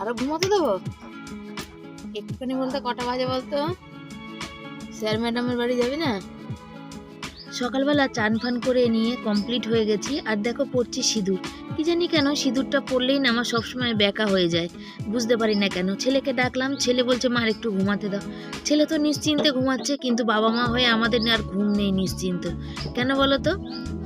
আরও ঘুমাতে দেবো? একটুখানি বলতে কটা বাজে বলতো? স্যার ম্যাডামের বাড়ি যাবি না? সকালবেলা চান ফান করে নিয়ে কমপ্লিট হয়ে গেছি। আর দেখো পড়ছি সিঁদুর। কি জানি কেন সিঁদুরটা পড়লেই না আমার সবসময় ব্যাকা হয়ে যায়। বুঝতে পারি না কেন। ছেলেকে ডাকলাম, ছেলে বলছে মার একটু ঘুমাতে দাও। ছেলে তো নিশ্চিন্তে ঘুমাচ্ছে, কিন্তু বাবা মা হয়ে আমাদের আর ঘুম নেই নিশ্চিন্ত। কেন বলো তো?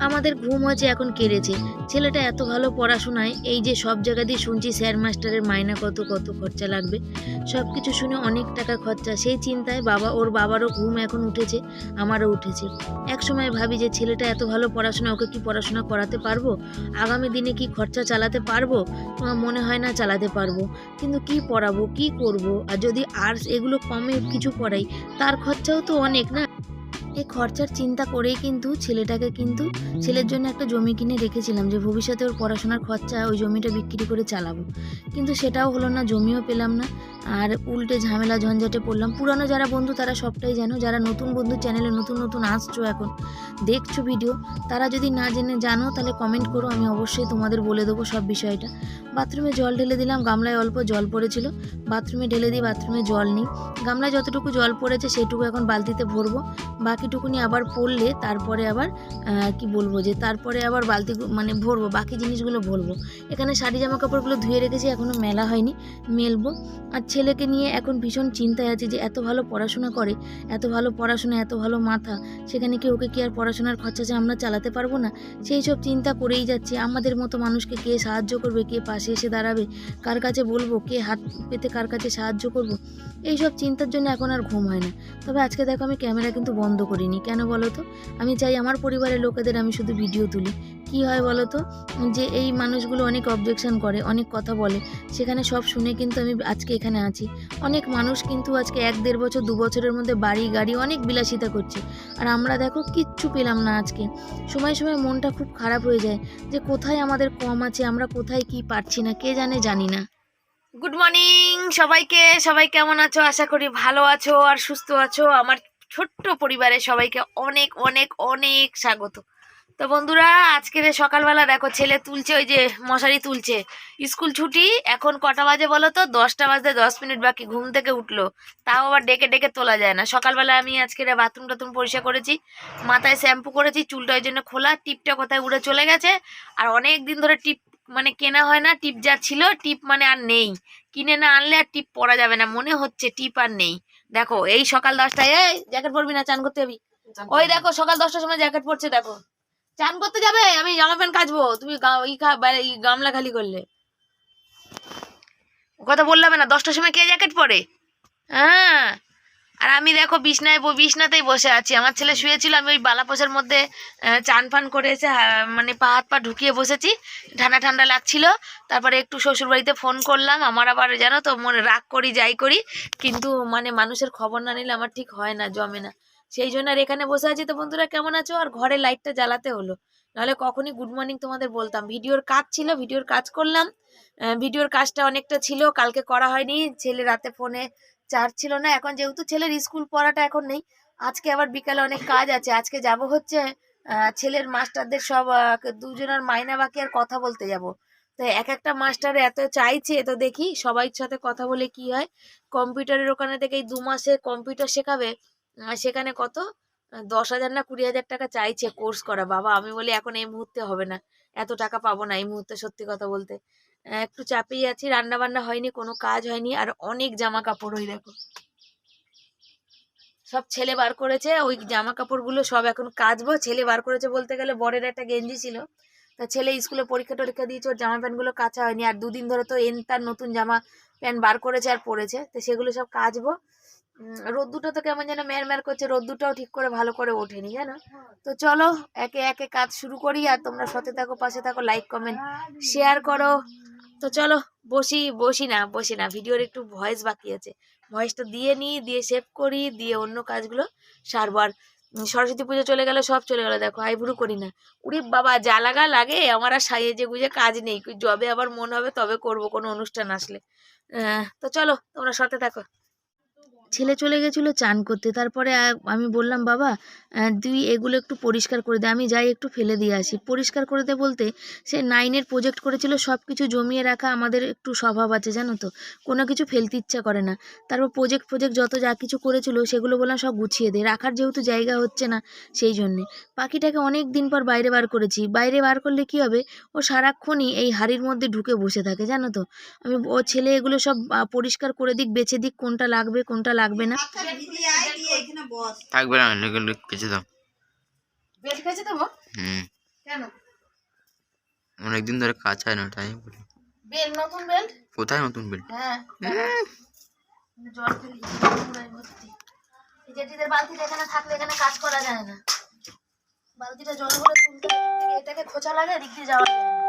আমাদের ঘুম হয়েছে এখন কেড়েছে। ছেলেটা এত ভালো পড়াশোনায়, এই যে সব জায়গা দিয়ে শুনছি, স্যার মাস্টারের মাইনা কত কত খরচা লাগবে। সব কিছু শুনে অনেক টাকা খরচা। সেই চিন্তায় বাবা, ওর বাবারও ঘুম এখন উঠেছে, আমারও উঠেছে। এক সময় ভাবি যে ছেলেটা এত ভালো পড়াশোনা, ওকে কি পড়াশোনা করাতে পারব? আগামী দিনে কি খরচা চালাতে পারব? মনে হয় না চালাতে পারব। কিন্তু কি পড়াবো, কি করব? আর যদি আর্টস এগুলো কমে কিছু পড়াই, তার খরচাও তো অনেক না? এই খরচার চিন্তা করেই কিন্তু ছেলেটাকে কিন্তু ছেলের জন্য একটা জমি কিনে রেখেছিলাম যে ভবিষ্যতে ওর পড়াশোনার খরচা ওই জমিটা বিক্রি করে চালাবো। কিন্তু সেটাও হলো না, জমিও পেলাম না। আর উল্টে ঝামেলা ঝঞ্ঝাটে পড়লাম। পুরানো যারা বন্ধু তারা সবটাই জানো, যারা নতুন বন্ধু চ্যানেলে নতুন নতুন আসছো এখন, দেখছ ভিডিও তারা যদি না জেনে জানো তাহলে কমেন্ট করো, আমি অবশ্যই তোমাদের বলে দেবো সব বিষয়টা। বাথরুমে জল ঢেলে দিলাম, গামলায় অল্প জল পড়েছিল। বাথরুমে ঢেলে দিই বাথরুমে জল নিই। গামলায় যতটুকু জল পড়েছে সেটুকু এখন বালতিতে ভরবো। বাকিটুকুনি আবার পড়লে তারপরে আবার কি বলব যে তারপরে আবার বালতি মানে ভরবো, বাকি জিনিসগুলো ভরবো। এখানে শাড়ি জামা কাপড়গুলো ধুয়ে রেখেছি এখনও মেলা হয়নি, মেলবো। আর ছেলেকে নিয়ে এখন ভীষণ চিন্তায় আছে যে এত ভালো পড়াশোনা করে, এত ভালো পড়াশোনা এত ভালো মাথা, সেখানে কি ওকে কি আর পড়াশোনার খরচা যে আমরা চালাতে পারব না? সেই সব চিন্তা করেই যাচ্ছে, আমাদের মতো মানুষকে কে সাহায্য করবে, কে পাশে এসে দাঁড়াবে, কার কাছে বলব, কে হাত পেতে কার কাছে সাহায্য করব? এই সব চিন্তার জন্য এখন আর ঘুম হয় না। তবে আজকে দেখো আমি ক্যামেরা কিন্তু বন্ধ করিনি। কেন বলো তো আমি চাই আমার পরিবারের লোকেদের আমি শুধু ভিডিও তুলি। কি হয় বলো তো যে এই মানুষগুলো অনেক অবজেকশন করে, অনেক কথা বলে। সেখানে সব শুনে কিন্তু আমি আজকে এখানে আছি। অনেক মানুষ কিন্তু আজকে এক দেড় বছর, দু বছরের মধ্যে বাড়ি, গাড়ি অনেক বিলাসিতা করছে। আর আমরা দেখো কিচ্ছু পেলাম না আজকে। সময় সময় মনটা খুব খারাপ হয়ে যায় যে কোথায় আমাদের কম আছে, আমরা কোথায় কি পারছি না, কে জানে জানি না। গুড মর্নিং সবাইকে। সবাই কেমন আছো? আশা করি ভালো আছো আর সুস্থ আছো। আমার ছোট্ট পরিবারের সবাইকে অনেক অনেক অনেক স্বাগত। তো বন্ধুরা, আজকের সকালবেলা দেখো, ছেলে তুলছে, ওই যে মশারি তুলছে। স্কুল ছুটি, এখন কটা বাজে বলো তো? দশটা বাজতে দশ মিনিট বাকি, ঘুম থেকে উঠল। তাও আবার ডেকে ডেকে তোলা যায় না। সকালবেলা আমি আজকের বাথরুম টাথরুম পরিষ্কার করেছি, মাথায় শ্যাম্পু করেছি, চুলটা ওই জন্য খোলা, টিপটা কোথায় উড়ে চলে গেছে। আর অনেক দিন ধরে টিপ মানে কেনা হয় না টিপ যা ছিল টিপ মানে আর নেই। কিনে না আনলে আর টিপ পরা যাবে না মনে হচ্ছে টিপ আর নেই। দেখো এই সকাল দশটায় এই জ্যাকেট পরবি না চান করতে যাবি? ওই দেখো সকাল দশটার সময় জ্যাকেট পরছে দেখো। চান করতে যাবে আমি জামা প্যান্ট কাচবো তুমি গামলা খালি করলে। ও কথা বললাম না দশটার সময় কে জ্যাকেট পরে? হ্যাঁ। আর আমি দেখো বিছনায় বিছনাতেই বসে আছি। আমার ছেলে শুয়েছিল, আমি ওই বালাপোষার মধ্যে চান ফান করে এসে মানে পা হাত পা ঢুকিয়ে বসেছি। ঠান্ডা ঠান্ডা লাগছিল। তারপরে একটু শ্বশুর বাড়িতে ফোন করলাম। আমার আবার জানো তো, মনে রাগ করি, যাই করি। কিন্তু মানে মানুষের খবর না নিলে আমার ঠিক হয় না, জমে না। সেই জন্য আর এখানে বসে আছি। তো বন্ধুরা, কেমন আছো? আর ঘরে লাইটটা জ্বালাতে হলো। নাহলে কখনই গুড মর্নিং তোমাদের বলতাম। ভিডিওর কাজ ছিল, ভিডিওর কাজ করলাম। ভিডিওর কাজটা অনেকটা ছিল, কালকে করা হয়নি। ছেলে রাতে ফোনে চার্জ ছিল না, এখন যেহেতু ছেলের স্কুল পড়াটা এখন নেই, আজকে আবার বিকালে অনেক কাজ আছে। আজকে যাব হচ্ছে ছেলের মাস্টারদের সব দুজনের মাইনা বাকি আর কথা বলতে যাব। তো এক একটা মাস্টার এত চাইছে, তো দেখি সবাই সাথে কথা বলে কি হয়। কম্পিউটারের ওখানে থেকে এই দু মাসে কম্পিউটার শেখাবে সেখানে কত? দশ হাজার না কুড়ি হাজার টাকা চাইছে কোর্স করা। বাবা, আমি বলি এখন এই মুহূর্তে হবে না, এত টাকা পাবো না এই মুহূর্তে সত্যি কথা বলতে। একটু চাপেই আছি রান্না বান্না হয়নি, কোনো কাজ হয়নি, আর অনেক জামা কাপড় ওই দেখো। সব ছেলে বার করেছে, ওই জামা কাপড়গুলো সব এখন কাচবো। ছেলে বার করেছে বলতে গেলে বরের একটা গেঞ্জি ছিল। তা ছেলে স্কুলে পরীক্ষা টরীক্ষা দিয়েছে, ওর জামা প্যান্টগুলো কাচা হয়নি, আর দুদিন ধরে তো এন তার নতুন জামা প্যান্ট বার করেছে আর পরেছে। তো সেগুলো সব কাচবো। রোদ্দুটা তো কেমন যেন ম্যার ম্যার করছে রোদ্দুটাও ঠিক করে ভালো করে ওঠেনি, জানো? তো চলো, একে একে কাজ শুরু করি, আর তোমরা সাথে থাকো, পাশে থাকো লাইক কমেন্ট শেয়ার করো। তো চলো বসি বসি না বসি না। ভিডিওর একটু ভয়েস বাকি আছে। ভয়েসটা দিয়ে নিই দিয়ে সেভ করি, দিয়ে অন্য কাজগুলো সারবো। আর সরস্বতী পুজো চলে গেলে, সব চলে গেলো। দেখো আইভুরু করি না। উড়ি বাবা, যা লাগা লাগে, আমার আর সাইয়ে যে গুজে কাজ নেই। যবে আবার মন হবে, তবে করব, কোনো অনুষ্ঠান আসলে। তো চলো, তোমরা সাথে থাকো। ছেলে চলে গেছিল, চান করতে। তারপরে আমি বললাম, বাবা তুই এগুলো একটু পরিষ্কার করে দে, আমি যাই একটু ফেলে দিয়ে আসি। পরিষ্কার করে দে বলতে সে নাইনের প্রজেক্ট করেছিল সব কিছু জমিয়ে রাখা আমাদের একটু স্বভাব আছে, জানো তো? কোনো কিছু ফেলতে ইচ্ছা করে না। তারপর প্রজেক্ট প্রজেক্ট যত যা কিছু করেছিল, সেগুলো বললাম সব গুছিয়ে দে। রাখার যেহেতু জায়গা হচ্ছে না সেই জন্যে। পাখিটাকে অনেক দিন পর বাইরে বার করেছি। বাইরে বার করলে কি হবে? ও সারাক্ষণই এই হাড়ির মধ্যে ঢুকে বসে থাকে, জানো তো? আমি, ও ছেলে এগুলো সব পরিষ্কার করে দিক, বেছে দিক কোনটা লাগবে, কোনটা না। থাকবে না এগুলো কেচে দাও। বেড কাছে দেবো? হুম। কেন? অনেকদিন ধরে কাজ হয় না তাই বলি। বেল নতুন বেল্ট কোথায় নতুন বিল? হ্যাঁ জল ফেলি ভর্তি। জেঠিদের বালতিটা এখানে থাকলে এখানে কাজ করা যায় না। বালতিটা জল ভরে তুলতে এটাকে খোঁচা লাগে দিয়ে যাওয়া যায় না।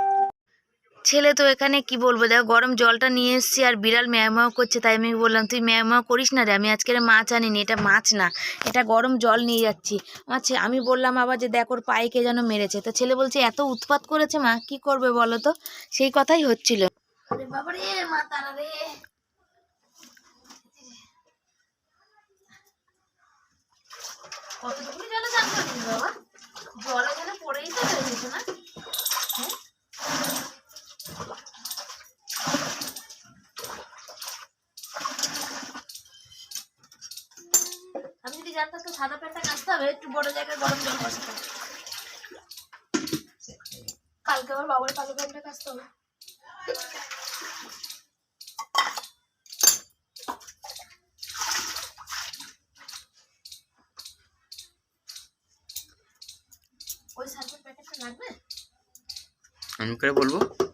ছেলে তো এখানে কি বলব? দেখো, গরম জলটা নিয়ে এসেছি আর বিড়াল ম্যাও করছে, তাই আমি বললাম, তুই ম্যাও করিস না রে? আমি আজকের মাছ আনিনি, এটা মাছ না, এটা গরম জল নিয়ে যাচ্ছি। আমার ছে- আমি বললাম আবার যে, দেখ, ওর পাইকে যেন মেরেছে? তো ছেলে বলছে, এত উৎপাত করেছে মা, কি করবে বলো তো? সেই কথাই হচ্ছিল। জলে জল পড়েই তো না? হ্যাঁ? আমি যদি জানতাম তো সাদা প্যান্টটা কাচতে হবে, একটু বড় জায়গায় গরম জল বসাতে। কালকে আবার বাবার কালো প্যান্টটা কাচতে হবে। আমি করে বলব।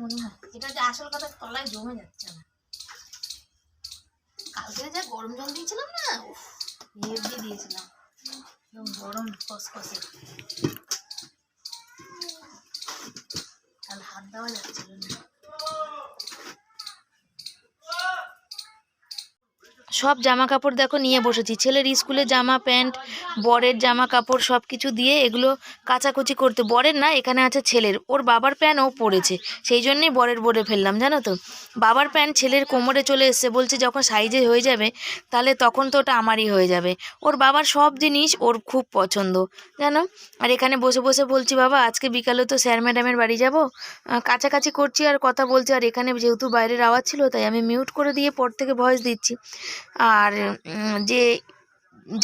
মনে হয়। এটা যে আসল কথা, তলায় জমে যাচ্ছে না কালকে যা গরম জল দিয়েছিলাম না হেভি দিয়েছিলাম। একদম গরম খসখসে। কাল হাত দেওয়া যাচ্ছিল না। সব জামা কাপড় দেখো নিয়ে বসেছি। ছেলের স্কুলে জামা, প্যান্ট, বরের জামা কাপড় সব কিছু দিয়ে এগুলো কাচাকুচি করতে। বরের না, এখানে আছে ছেলের। ওর বাবার প্যান্ট ও পড়েছে। সেই জন্যেই বরের বলে ফেললাম, জানো তো? বাবার প্যান্ট ছেলের কোমরে চলে এসছে, বলছে যখন সাইজে হয়ে যাবে, তাহলে তখন তো ওটা আমারই হয়ে যাবে। ওর বাবার সব জিনিস ওর খুব পছন্দ, জানো? আর এখানে বসে বসে বলছি, বাবা, আজকে বিকালে তো স্যার ম্যাডামের বাড়ি যাব। কাছাকাছি করছি আর কথা বলছি। আর এখানে যেহেতু বাইরের আওয়াজ ছিল, তাই আমি মিউট করে দিয়ে পর থেকে ভয়েস দিচ্ছি। আর যে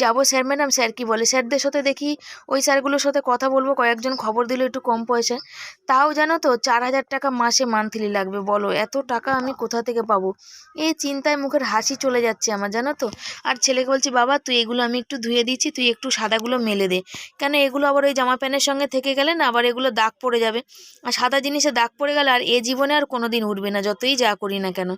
যাব স্যার ম্যাডাম স্যার কি বলে? স্যারদের সাথে দেখি ওই স্যারগুলোর সাথে কথা বলব, কয়েকজন খবর দিল একটু কম পয়সায় তাও জানো তো, চার হাজার টাকা মাসে মান্থলি লাগবে, বলো। এত টাকা আমি কোথা থেকে পাবো? এই চিন্তায় মুখের হাসি চলে যাচ্ছে আমার, জানো তো। আর ছেলেকে বলছি, বাবা, তুই এগুলো আমি একটু ধুয়ে দিচ্ছি, তুই একটু সাদাগুলো মেলে দে। কেন এগুলো আবার ওই জামা প্যান্টের সঙ্গে থেকে গেলে না, আবার এগুলো দাগ পড়ে যাবে। আর সাদা জিনিসে দাগ পড়ে গেলে আর এ জীবনে আর কোনো দিন উঠবে না, যতই যা করি না কেন।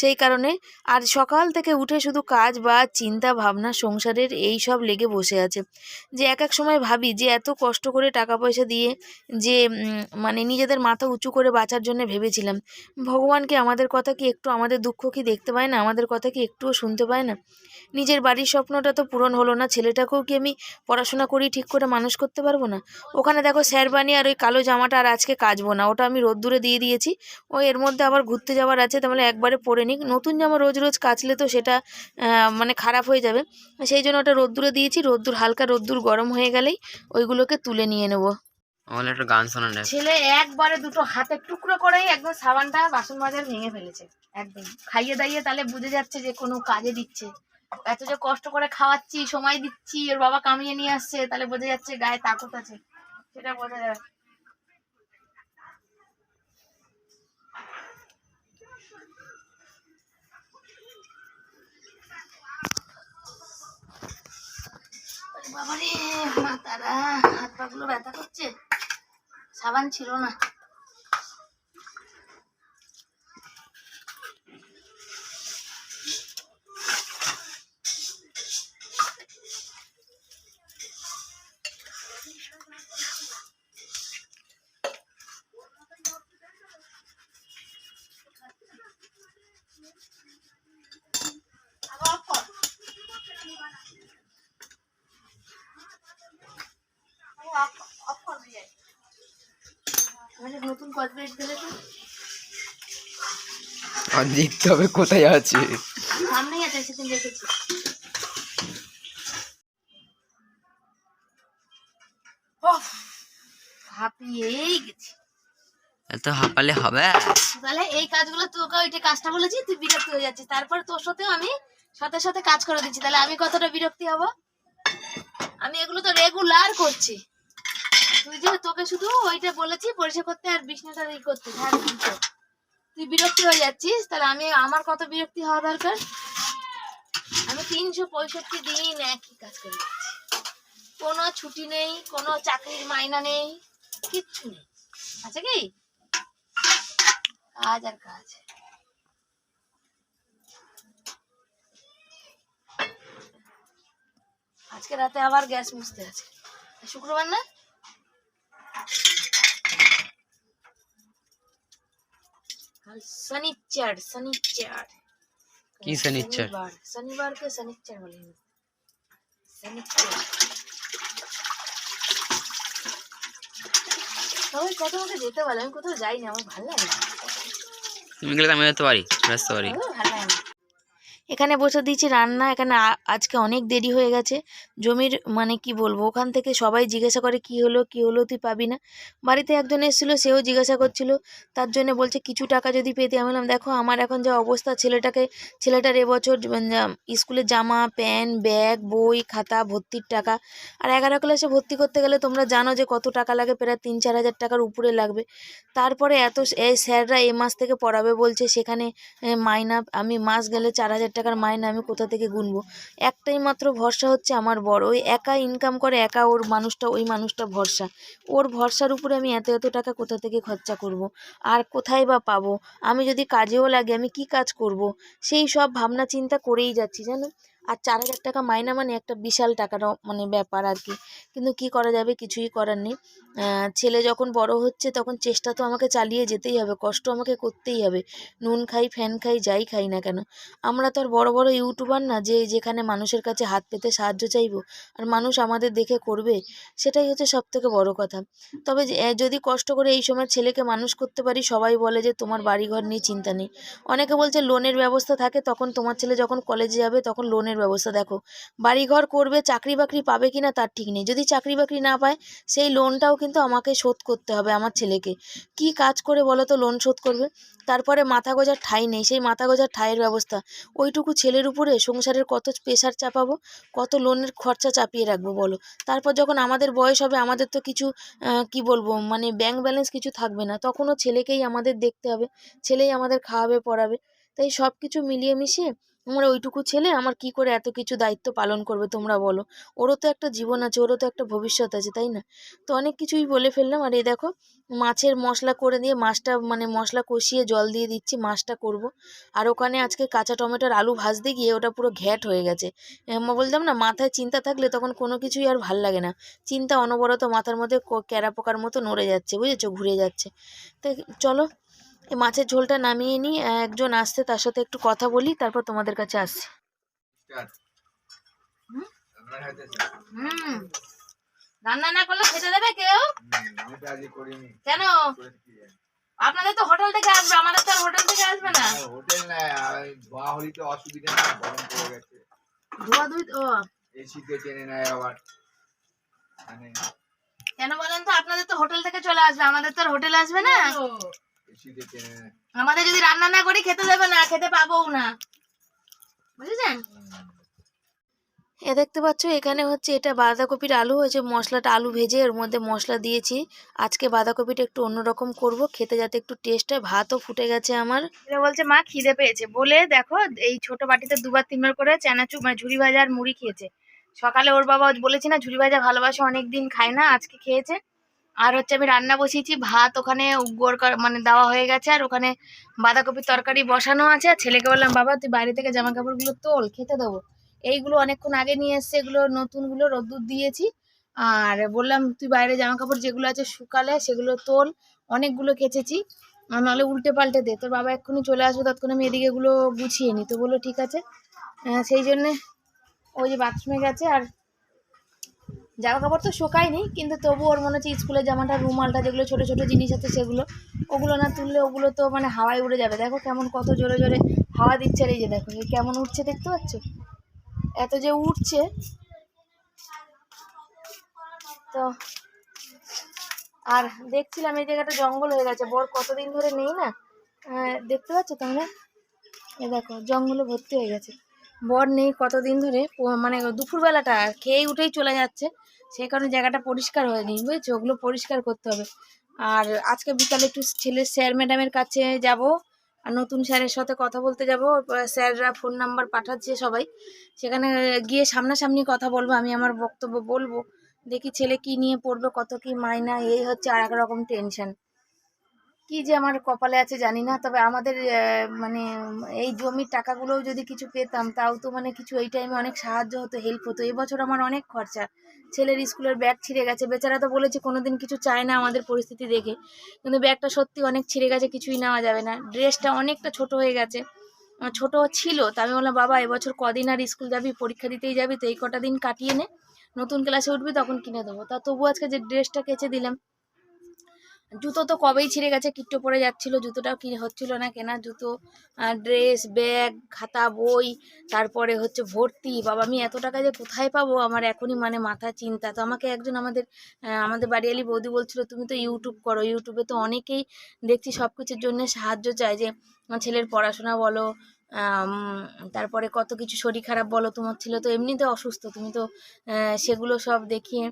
সেই কারণে আর সকাল থেকে উঠে শুধু কাজ বা চিন্তা, ভাবনা, সংসারের এই সব লেগে বসে আছে। যে এক এক সময় ভাবি যে এত কষ্ট করে টাকা পয়সা দিয়ে যে মানে নিজেদের মাথা উঁচু করে বাঁচার জন্য ভেবেছিলাম। ভগবানকে আমাদের কথা কি একটু আমাদের দুঃখ কি দেখতে পায় না? আমাদের কথা কি একটুও শুনতে পায় না? নিজের বাড়ির স্বপ্নটা তো পূরণ হলো না। ছেলেটাকেও কি আমি পড়াশোনা করি ঠিক করে মানুষ করতে পারব না? ওখানে দেখো স্যারবানি আর ওই কালো জামাটা আর আজকে কাচবো না। ওটা আমি রোদ্দুরে দিয়ে দিয়েছি। ও এর মধ্যে আবার ঘুরতে যাওয়ার আছে, তাহলে একবারে পরে নিক। নতুন জামা রোজ রোজ কাচলে তো সেটা মানে খারাপ হয়ে যাবে। সেই জন্য ওটা রোদ্দুরে দিয়েছি রোদ্দুর হালকা রোদ্দুর গরম হয়ে গেলেই ওইগুলোকে তুলে নিয়ে নেব। আমার একটা গান শোনা ছেলে একবারে দুটো হাতের টুকরো করেই একদম সাবানটা বাসন মাজার ভেঙে ফেলেছে একদম। খাইয়ে দাইয়ে তাহলে বুঝে যাচ্ছে যে কোনো কাজে দিচ্ছে। এত যে কষ্ট করে খাওয়াচ্ছি সময় দিচ্ছি ওর বাবা কামিয়ে নিয়ে আসছে তাহলে বোঝা যাচ্ছে গায়ে তাকত আছে। সেটা বোঝা যায় তারা মাতারা হাত পাগুলো ব্যথা করছে। সাবান ছিল না। আর দেখতে হবে কোথায় আছে? সামনেই আছে সেদিন দেখেছি। এই কাজগুলো তোকে কাজটা তুই বিরক্ত হয়ে তারপর তোর সাথেও আমি সাথে সাথে কাজ করে দিচ্ছি। তাহলে আমি কতটা বিরক্তি হব? আমি এগুলো তো রেগুলার করছি। তুই যে তোকে শুধু ওইটা বলেছি, পরিষ্কার করতে আর বিছনাটা ই করতে ঝাড় দিতে। তুই বিরক্তি হয়ে যাচ্ছিস, তাহলে আমি, আমার কত বিরক্তি হওয়া দরকার? আমি তিনশো পঁয়ষট্টি দিন একই কাজ করে কোনো ছুটি নেই, কোনো চাকরির মাইনা নেই, কিচ্ছু নেই। আছে কি? কাজ আর কাজ। আজকে রাতে আবার গ্যাস মুছতে আছে। শুক্রবার না? কাল শনিচার শনিচার কি শনিচ্চার? শনিবার কে শনিচার বলে শনিচার তবে কত আমাকে যেতে বলে আমি কোথাও যাইনি আমার ভালো লাগে না। তুমি গেলে আমি যেতে পারি ব্যস্ত পারি ভালো লাগে না। এখানে বসে দিয়েছি রান্না, এখানে আজকে অনেক দেরি হয়ে গেছে। জমির মানে কি বলব, ওখান থেকে সবাই জিজ্ঞাসা করে কি হলো কি হলো তুই পাবি না। বাড়িতে একজন এসেছিল, সেও জিজ্ঞাসা করছিল, তার জন্য বলছে কিছু টাকা যদি পেতে। আমি বললাম, দেখো, আমার এখন যা অবস্থা, ছেলেটাকে, ছেলেটার এবছর জ- স্কুলের জামা, প্যান্ট, ব্যাগ, বই, খাতা, ভর্তির টাকা। আর এগারো ক্লাসে ভর্তি করতে গেলে তোমরা জানো যে কত টাকা লাগে, প্রায় তিন, চার হাজার টাকার উপরে লাগবে। তারপরে এত এই স্যাররা এ মাস থেকে পড়াবে বলছে, সেখানে মাইনা আমি মাস গেলে চার হাজার টাকার মাইনে আমি কোথা থেকে গুনবো? একটাই মাত্র ভরসা হচ্ছে আমার বড় ওই একা ইনকাম করে একা ওর মানুষটা, ওই মানুষটা ভরসা। ওর ভরসার উপরে আমি এত এত টাকা কোথা থেকে খরচা করব। আর কোথায় বা পাবো? আমি যদি কাজেও লাগে আমি কি কাজ করব। সেই সব ভাবনা চিন্তা করেই যাচ্ছি, জানো? আর চার হাজার টাকা মাইনা মানে একটা বিশাল টাকার মানে ব্যাপার আর কি। কিন্তু কি করা যাবে কিছুই করার নেই। ছেলে যখন বড় হচ্ছে তখন চেষ্টা তো আমাকে চালিয়ে যেতেই হবে, কষ্ট আমাকে করতেই হবে। নুন খাই, ফ্যান খাই, যাই খাই না কেন। আমরা তো আর বড় বড় ইউটিউবার না যে যেখানে মানুষের কাছে হাত পেতে সাহায্য চাইব। আর মানুষ আমাদের দেখে করবে, সেটাই হচ্ছে সব থেকে বড় কথা। তবে যদি কষ্ট করে এই সময় ছেলেকে মানুষ করতে পারি, সবাই বলে যে তোমার বাড়িঘর নিয়ে চিন্তা নেই। অনেকে বলছে, লোনের ব্যবস্থা থাকে, তখন তোমার ছেলে যখন কলেজে যাবে, তখন লোনের ব্যবস্থা দেখো। বাড়িঘর করবে চাকরি বাকরি পাবে কি না তার ঠিক নেই। যদি চাকরি বাকরি না পায়, সেই লোনটাও কিন্তু আমাকে শোধ করতে হবে আমার ছেলেকে। কি কাজ করে বলো তো লোন শোধ করবে? তারপরে মাথা গোজার ঠাঁই নেই, সেই মাথা গোজার ঠাঁইয়ের ব্যবস্থা। ওইটুকু ছেলের উপরে সংসারের কত প্রেশার চাপাবো, কত লোনের খরচা চাপিয়ে রাখব বলো? তারপর যখন আমাদের বয়স হবে, আমাদের তো কিছু কি বলব মানে ব্যাংক ব্যালেন্স কিছু থাকবে না। তখনও ছেলেকেই আমাদের দেখতে হবে, ছেলেই আমাদের খাওয়াবে, পড়াবে। তাই সব কিছু মিলিয়ে মিশিয়ে আমার ওইটুকু ছেলে আমার কি করে এত কিছু দায়িত্ব পালন করবে তোমরা বলো? ওরও তো একটা জীবন আছে, ওরও তো একটা ভবিষ্যৎ আছে, তাই না? তো অনেক কিছুই বলে ফেললাম। আর এই দেখো, মাছের মশলা করে দিয়ে মাছটা মানে মশলা কষিয়ে জল দিয়ে দিচ্ছি, মাছটা করব। আর ওখানে আজকে কাঁচা টমেটোর আলু ভাজতে গিয়ে ওটা পুরো ঘ্যাট হয়ে গেছে। বলতাম না, মাথায় চিন্তা থাকলে তখন কোনো কিছুই আর ভালো লাগে না। চিন্তা অনবরত মাথার মধ্যে ক্যারা পোকার মতো নড়ে যাচ্ছে, বুঝেছ? ঘুরে যাচ্ছে। তাই চলো এই মাছের ঝোলটা নামিয়ে নিই একজন আসছে তার সাথে একটু কথা বলি তারপর তোমাদের কাছে আসছি। হুম? হুম। রান্না না করলে খেতে দেবে কেউ? কেন। আপনাদের তো হোটেল থেকে আসবে আমাদের তো আর হোটেল থেকে আসবে না। হোটেল না ধোয়া হলিতে অসুবিধা না গরম পড়ে গেছে। ধোয়া ধুই ও এসিতে টেনে নেয় আবার। মানে কেন বলেন তো আপনাদের তো হোটেল থেকে চলে আসবে আমাদের তো আর হোটেল আসবে না। আমাদের যদি রান্না না করি খেতে দেবে না খেতে পাবোও না। বুঝেছেন? এ দেখতে পাচ্ছ এখানে হচ্ছে এটা বাঁধাকপির আলু হয়েছে মশলাটা আলু ভেজে এর মধ্যে মশলা দিয়েছি। আজকে বাঁধাকপিটা একটু অন্যরকম করব খেতে যাতে একটু টেস্ট হয়। ভাতও ফুটে গেছে আমার। এটা বলছে মা খিদে পেয়েছে। বলে দেখো এই ছোট বাটিতে দুবার তিনবার করে চানাচুর মানে ঝুড়ি ভাজা আর মুড়ি খেয়েছে। সকালে ওর বাবা বলেছি না ঝুড়ি ভাজা ভালোবাসে অনেক দিন খায় না আজকে খেয়েছে। আর হচ্ছে আমি রান্না বসিয়েছি, ভাত ওখানে কর- মানে দেওয়া হয়ে গেছে আর ওখানে বাঁধাকপির তরকারি বসানো আছে আর ছেলেকে বললাম, বাবা, তুই বাইরে থেকে জামা কাপড়গুলো তোল, খেতে দেবো। এইগুলো অনেকক্ষণ আগে নিয়ে এসছে, এগুলো নতুনগুলো রোদ্দুর দিয়েছি। আর বললাম, তুই বাইরে জামা কাপড় যেগুলো আছে শুকালে সেগুলো তোল, অনেকগুলো কেচেছি নাহলে উল্টে পাল্টে দে। তোর বাবা এক্ষুনি চলে আসবে, ততক্ষণ আমি এদিকে এগুলো গুছিয়ে নিই তো বলল, ঠিক আছে। সেই জন্যে ওই যে বাথরুমে গেছে আর জামা কাপড় তো শোকায়নি, কিন্তু তবু ওর মনে হচ্ছে স্কুলের জামাটা, রুমালটা, যেগুলো ছোটো ছোটো জিনিস আছে সেগুলো, ওগুলো না তুললে ওগুলো তো মানে হাওয়ায় উড়ে যাবে। দেখো কেমন কত জোরে জোরে হাওয়া দিচ্ছে এই যে দেখো কেমন উঠছে দেখতে পাচ্ছ? এত যে উঠছে তো আর দেখছিলাম এই জায়গাটা জঙ্গল হয়ে গেছে, বর কতদিন ধরে নেই না? দেখতে পাচ্ছ তোমরা? এ দেখো, জঙ্গলে ভর্তি হয়ে গেছে। বর নেই কতদিন ধরে মানে দুপুরবেলাটা, খেয়েই উঠেই চলে যাচ্ছে। সেই কারণে জায়গাটা পরিষ্কার হয়নি, বুঝেছ? ওগুলো পরিষ্কার করতে হবে। আর আজকে বিকালে একটু ছেলের স্যার ম্যাডামের কাছে যাব, আর নতুন স্যারের সাথে কথা বলতে যাব। স্যাররা ফোন নাম্বার পাঠাচ্ছে সবাই। সেখানে গিয়ে সামনাসামনি কথা বলব, আমি আমার বক্তব্য বলব। দেখি ছেলে কি নিয়ে পড়বে, কত কি মাইনা, এই হচ্ছে আর এক রকম টেনশন কি যে আমার কপালে আছে জানি না, তবে আমাদের মানে এই জমির টাকাগুলোও যদি কিছু পেতাম, তাও তো মানে কিছু এই টাইমে অনেক সাহায্য হতো হেল্প হতো। এবছর আমার অনেক খরচা। ছেলের স্কুলের ব্যাগ ছিঁড়ে গেছে। বেচারা তো বলেছে কোনো দিন কিছু চায় না আমাদের পরিস্থিতি দেখে। কিন্তু ব্যাগটা সত্যি অনেক ছিঁড়ে গেছে, কিছুই নেওয়া যাবে না। ড্রেসটা অনেকটা ছোট হয়ে গেছে। ছোট ছিল, তা আমি বললাম, বাবা, এবছর কদিন আর স্কুল যাবি? পরীক্ষা দিতেই যাবি, তো এই কটা দিন কাটিয়ে নে। নতুন ক্লাসে উঠবি, তখন কিনে দেবো। তা তবু আজকে যে ড্রেসটা কেচে দিলাম জুতো তো কবেই ছিঁড়ে গেছে, কিট্টো পরে যাচ্ছিল জুতোটাও কি হচ্ছিল না কেনা, জুতো ড্রেস ব্যাগ খাতা, বই, তারপরে হচ্ছে ভর্তি। বাবা, আমি এত টাকা যে কোথায় পাবো আমার এখনই মানে মাথা চিন্তা। তো আমাকে একজন আমাদের আমাদের বাড়িয়ালি বৌদি বলছিল, তুমি তো ইউটিউব করো ইউটিউবে তো অনেকেই দেখছি সব কিছুর জন্য সাহায্য চায় যে ছেলের পড়াশোনা বলো তারপরে কত কিছু শরীর খারাপ বলো, তোমার ছিল তো এমনিতে অসুস্থ, তুমি তো সেগুলো সব দেখিয়ে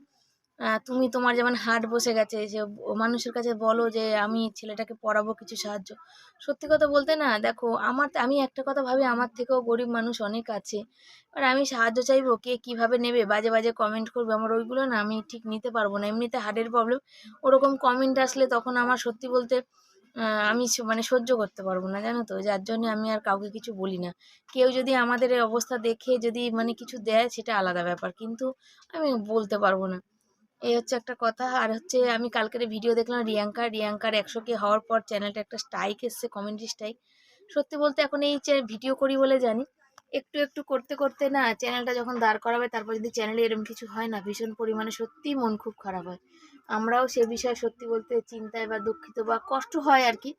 তুমি তোমার যেমন হাট বসে গেছে, যে মানুষের কাছে বলো যে, আমি ছেলেটাকে পড়াবো কিছু সাহায্য। সত্যি কথা বলতে না, দেখো, আমার আমি একটা কথা ভাবি, আমার থেকেও গরিব মানুষ অনেক আছে। আর আমি সাহায্য চাইব, কে কীভাবে নেবে? বাজে বাজে কমেন্ট করবে, আমার ওইগুলো না আমি ঠিক নিতে পারব না। এমনিতে হার্টের প্রবলেম ওরকম কমেন্ট আসলে তখন আমার সত্যি বলতে আমি মানে সহ্য করতে পারব না, জানো তো? যার জন্য আমি আর কাউকে কিছু বলি না। কেউ যদি আমাদের এই অবস্থা দেখে, যদি মানে কিছু দেয়, সেটা আলাদা ব্যাপার। কিন্তু আমি বলতে পারব না। এই হচ্ছে একটা কথা। আর হচ্ছে আমি কালকের ভিডিও দেখলাম রিয়াঙ্কা। রিয়াঙ্কার একশো কে হওয়ার পর চ্যানেলটা একটা স্ট্রাইক এসছে কমেন্ট্রি স্ট্রাইক সত্যি বলতে এখন এই ভিডিও করি বলে জানি। একটু একটু করতে করতে না চ্যানেলটা যখন দাঁড় করাবে, তারপর যদি চ্যানেলে এরম কিছু হয় না, ভীষণ পরিমাণে সত্যিই মন খুব খারাপ হয়। আমরাও সে বিষয়ে সত্যি বলতে চিন্তায় বা দুঃখিত বা কষ্ট হয় আর কি।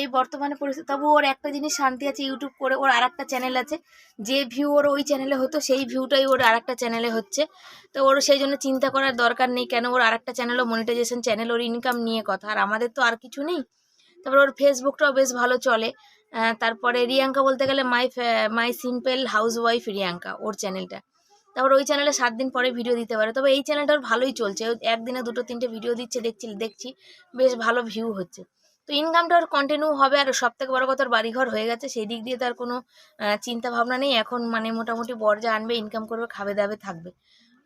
এই বর্তমানে পরিস্থিতি, তবু ওর একটা জিনিস শান্তি আছে ইউটিউব করে ওর আর একটা চ্যানেল আছে। যে ভিউ ওর ওই চ্যানেলে হতো, সেই ভিউটাই ওর আর একটা চ্যানেলে হচ্ছে। তো ওর সেই জন্য চিন্তা করার দরকার নেই, কেন ওর আরেকটা চ্যানেলও মনিটাইজেশন চ্যানেল ওর ইনকাম নিয়ে কথা। আর আমাদের তো আর কিছু নেই। তারপর ওর ফেসবুকটাও বেশ ভালো চলে। তারপরে রিয়াঙ্কা বলতে গেলে my my simple house wife Rianka, ওর চ্যানেলটা তারপর ওই চ্যানেলে সাত দিন পরে ভিডিও দিতে পারে। তবে এই চ্যানেলটা ওর ভালোই চলছে। একদিনে দুটো তিনটে ভিডিও দিচ্ছে, দেখছি দেখছি, বেশ ভালো ভিউ হচ্ছে। তো ইনকামটা ওর কন্টিনিউ হবে আর সব থেকে বড়ো কথা বাড়িঘর হয়ে গেছে, সেই দিক দিয়ে তার কোনো চিন্তা ভাবনা নেই। এখন মানে মোটামুটি বর্জা আনবে ইনকাম করবে, খাবে দাবে, থাকবে।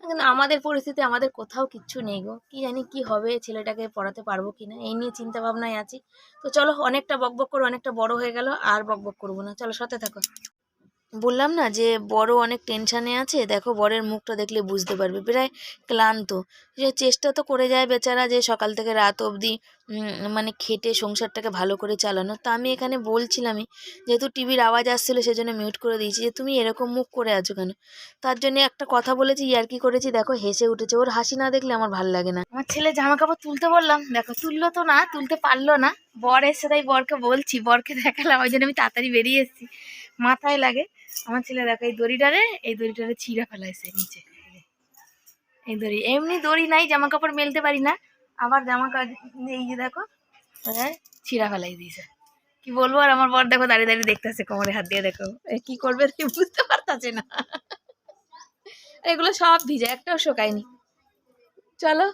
কিন্তু আমাদের পরিস্থিতি আমাদের কোথাও কিচ্ছু নেই গো। কী জানি কি হবে, ছেলেটাকে পড়াতে পারব কি না, এই নিয়ে চিন্তা ভাবনায় আছি। তো চলো, অনেকটা বকবক করো অনেকটা বড় হয়ে গেল, আর বকবক করব না। চলো, সাথে থাকো। বললাম না যে বড় অনেক টেনশানে আছে, দেখো বরের মুখটা দেখলে বুঝতে পারবে, প্রায় ক্লান্ত। যে চেষ্টা তো করে যায় বেচারা যে সকাল থেকে রাত অবধি মানে খেটে সংসারটাকে ভালো করে চালানো তা আমি এখানে বলছিলামই, যেহেতু টিভির আওয়াজ আসছিল সেজন্য মিউট করে দিয়েছি, যে তুমি এরকম মুখ করে আছো কেন? তার জন্য একটা কথা বলেছি ইয়ার্কি করেছি, দেখো হেসে উঠেছে। ওর হাসি না দেখলে আমার ভালো লাগে না। আমার ছেলে জামা কাপড় তুলতে বললাম, দেখো তুললো তো না, তুলতে পারল না। বর এসে তাই বরকে বলছি, বরকে দেখালাম, ওই জন্য আমি তাড়াতাড়ি বেরিয়ে এসেছি। মাথায় লাগে। আমার ছেলে দেখো, এই দড়িটারে এই দড়িটারে ছিঁড়া ফেলাইছে নিচে। এই দড়ি, এমনি দড়ি নাই জামা কাপড় মেলতে পারি না। আবার জামা কাপড় এই যে দেখো হ্যাঁ ছিঁড়া ফেলাই দিয়েছে। কি বলব, আর আমার বর দেখো দাঁড়িয়ে দাঁড়িয়ে দেখতেছে, কোমরে হাত দিয়ে দেখো। কি করবে বুঝতে পারতাছে না। এগুলো সব ভিজে, একটাও শোকায়নি। চলো,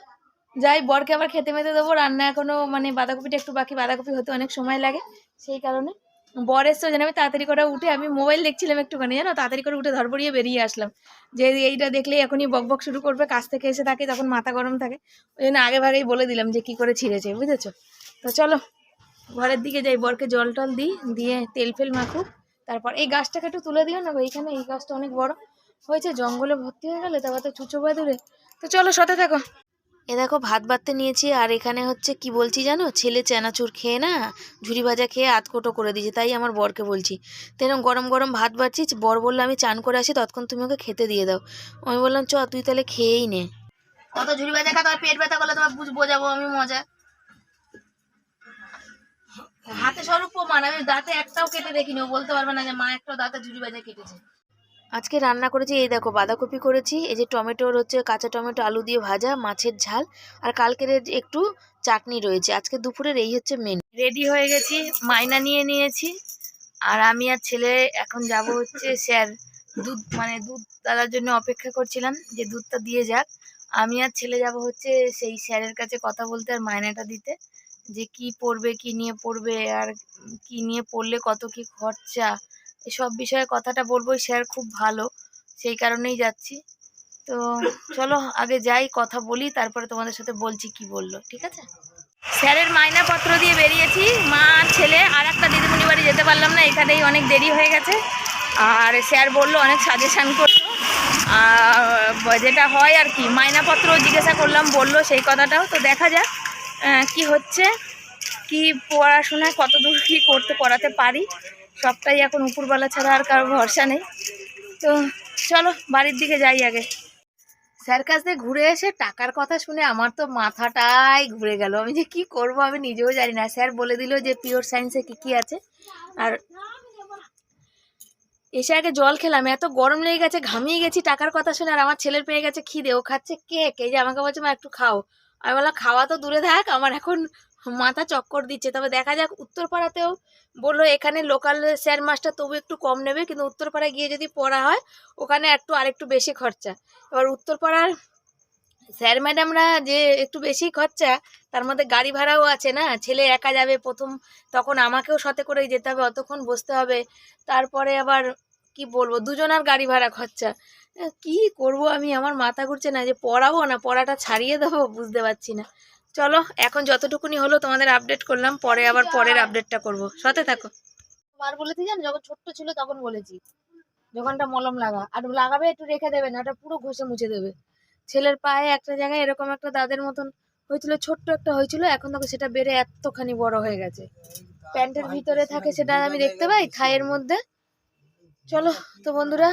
যাই, বরকে আবার খেতে মেতে দেবো। রান্না এখনও মানে বাঁধাকপিটা একটু বাকি, বাঁধাকপি হতে অনেক সময় লাগে, সেই কারণে বর এসছে জন্য আমি তাড়াতাড়ি করে উঠে, আমি মোবাইল দেখছিলাম একটুখানি, জানো? তাড়াতাড়ি করে উঠে ধরপড়িয়ে বেরিয়ে আসলাম। যে এইটা দেখলে এখনই বকবক শুরু করবে কাছ থেকে এসে থাকে তখন মাথা গরম থাকে। ওই জন্য আগে ভাগেই বলে দিলাম যে কি করে ছিঁড়েছে, বুঝেছ? তো চলো, ঘরের দিকে যাই, বরকে জল টল দিই, দিয়ে তেল ফেল মাখুক। তারপর এই গাছটাকে একটু তুলে দিও না এইখানে এই গাছটা অনেক বড়। হয়েছে, জঙ্গলে ভর্তি হয়ে গেলে, তারপর তো চুচো বাদুরে। তো চলো, সাথে থাকো। এ দেখো ভাত বাড়তে নিয়েছি, আর এখানে হচ্ছে কি বলছি জানো? ছেলে চানাচুর খেয়ে না ঝুড়ি ভাজা খেয়ে আধকোটো করে দিয়েছে, তাই আমার বরকে বলছি। তো এরকম গরম গরম ভাত বাড়ছি বর বলল আমি চান করে আসি, ততক্ষণ তুমি ওকে খেতে দিয়ে দাও। আমি বললাম, চ, তুই তাহলে খেয়েই নে। কত ঝুড়ি ভাজা খা তোমার পেট ব্যথা করলে তোমার বুঝ বোঝাবো, আমি মজা। হাতে স্বরূপ প্রমাণ, আমি দাঁতে একটাও কেটে দেখিনি, ও বলতে পারবে না যে মা একটাও দাঁতে ঝুড়ি ভাজা কেটেছে। আজকে রান্না করেছি, এই দেখো বাঁধাকপি করেছি, এই যে টমেটোর হচ্ছে কাঁচা টমেটো, আলু দিয়ে ভাজা, মাছের ঝাল, আর কালকের একটু চাটনি রয়েছে। আজকে দুপুরের এই হচ্ছে মেন রেডি হয়ে গেছি, মাইনা নিয়ে নিয়েছি, আর আমি আর ছেলে এখন যাব হচ্ছে স্যার দুধ মানে দুধ দাদার জন্য অপেক্ষা করছিলাম যে দুধটা দিয়ে যাক। আমি আর ছেলে যাব হচ্ছে সেই স্যারের কাছে কথা বলতে আর মায়নাটা দিতে, যে কি পড়বে, কি নিয়ে পড়বে, আর কি নিয়ে পড়লে কত কি খরচা। এসব বিষয়ে কথাটা বলব স্যার খুব ভালো। সেই কারণেই যাচ্ছি। তো চলো, আগে যাই, কথা বলি, তারপরে তোমাদের সাথে বলছি কি বলল, ঠিক আছে? স্যারের মাইনা পত্র দিয়ে বেরিয়েছি। মা আর ছেলে আর একটা দিদিমণি বাড়ি যেতে পারলাম না, এখানেই অনেক দেরি হয়ে গেছে। আর স্যার বলল, অনেক সাজেশান করল। যেটা হয় আর কি, মাইনাপত্র জিজ্ঞাসা করলাম, বলল সেই কথাটাও। তো দেখা যাক কি হচ্ছে, কি পড়াশোনা কত দূর কী করতে পড়াতে পারি। সবটাই এখন উপরবেলা ছাড়া আর কারও ভরসা নেই। তো চলো, বাড়ির দিকে যাই আগে। স্যার কাছ থেকে ঘুরে এসে টাকার কথা শুনে আমার তো মাথাটাই ঘুরে গেল। আমি যে কি করব আমি নিজেও জানি না। স্যার বলে দিল যে পিওর সায়েন্সে কি কি আছে। আর এসে আগে জল খেলাম। এত গরম লেগে গেছে, ঘামিয়ে গেছি টাকার কথা শুনে। আর আমার ছেলের পেয়ে গেছে খিদে। ও খাচ্ছে কেক। এই যে আমাকে বলছে, মা, একটু খাও। আমি বললাম, খাওয়া তো দূরে থাক। আমার এখন মাথা চক্কর দিচ্ছে। তবে দেখা যাক, উত্তরপাড়াতেও বলল, এখানে লোকাল স্যার মাস্টার তবু একটু কম নেবে, কিন্তু উত্তরপাড়ায় গিয়ে যদি পড়া হয়, ওখানে একটু আরেকটু বেশি খরচা। এবার উত্তরপাড়ার স্যার ম্যাডামরা যে একটু বেশি খরচা, তার মধ্যে গাড়ি ভাড়াও আছে না? ছেলে একা যাবে প্রথম, তখন আমাকেও সাথে করেই যেতে হবে, অতক্ষণ বসতে হবে। তারপরে আবার কি বলব, দুজনার গাড়ি ভাড়া খরচা। কি করব আমি? আমার মাথা ঘুরছে না যে পড়াবো না, পড়াটা ছাড়িয়ে দেবো, বুঝতে পারছি না। চলো এখন যতটুকুনি হলো তোমাদের আপডেট করলাম পরে আবার পরের আপডেটটা করব। সাথে থাকো। বার বলেছি জানো যখন ছোট্ট ছিল তখন বলেছি যখনটা মলম লাগা আর লাগাবে একটু রেখে দেবে না ওটা পুরো ঘষে মুছে দেবে। ছেলের পায়ে একটা জায়গায় এরকম একটা দাদের মতন হয়েছিল ছোট্ট একটা হয়েছিল এখন দেখো সেটা বেড়ে এতখানি বড় হয়ে গেছে। প্যান্টের ভিতরে থাকে সেটা আমি দেখতে পাই থাইয়ের মধ্যে। চলো তো বন্ধুরা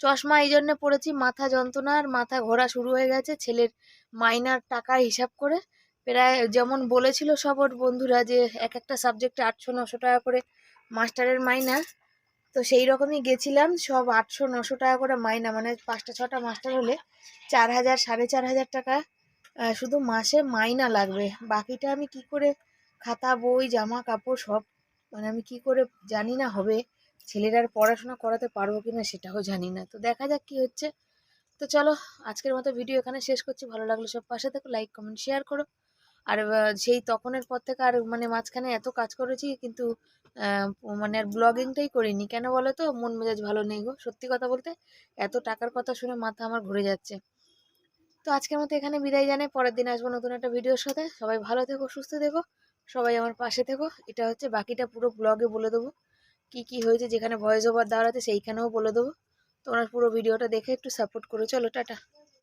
চশমা এই জন্য পড়েছি মাথা যন্ত্রণা আর মাথা ঘোরা শুরু হয়ে গেছে ছেলের মাইনার টাকা হিসাব করে। প্রায় যেমন বলেছিল সব ওর বন্ধুরা যে এক একটা সাবজেক্টে আটশো, নশো টাকা করে মাস্টারের মাইনা তো সেই রকমই গেছিলাম, সব আটশো, নশো টাকা করে মাইনা মানে পাঁচটা, ছটা মাস্টার হলে চার হাজার, সাড়ে চার হাজার টাকা শুধু মাসে মাইনা লাগবে। বাকিটা আমি কি করে খাতা, বই, জামা, কাপড় সব মানে আমি কি করে জানি না হবে, ছেলের আর পড়াশোনা করাতে পারব কি না সেটাও জানি না। তো দেখা যাক কি হচ্ছে। তো চলো, আজকের মতো ভিডিও এখানে শেষ করছি। ভালো লাগল সব পাশে থেকো লাইক কমেন্ট শেয়ার করো। আর সেই তখনের পর থেকে আর মানে মাঝখানে এত কাজ করেছি কিন্তু মানে আর ব্লগিংটাই করিনি। কেন বলো তো মন মেজাজ ভালো নেই গো। সত্যি কথা বলতে এত টাকার কথা শুনে মাথা আমার ঘুরে যাচ্ছে। তো আজকের মতো এখানে বিদায় জানাই। পরের দিন আসব নতুন একটা ভিডিওর সাথে। সবাই ভালো থেকো, সুস্থ থেকো। সবাই আমার পাশে থেকো। এটা হচ্ছে বাকিটা পুরো ব্লগে বলে দেবো। কি কি হয়েছে যেখানে ভয়েস ওভার দেওয়ার আছে সেইখানেও বলে দেবো। তোমরা পুরো ভিডিওটা দেখে একটু সাপোর্ট করো চলো, টাটা।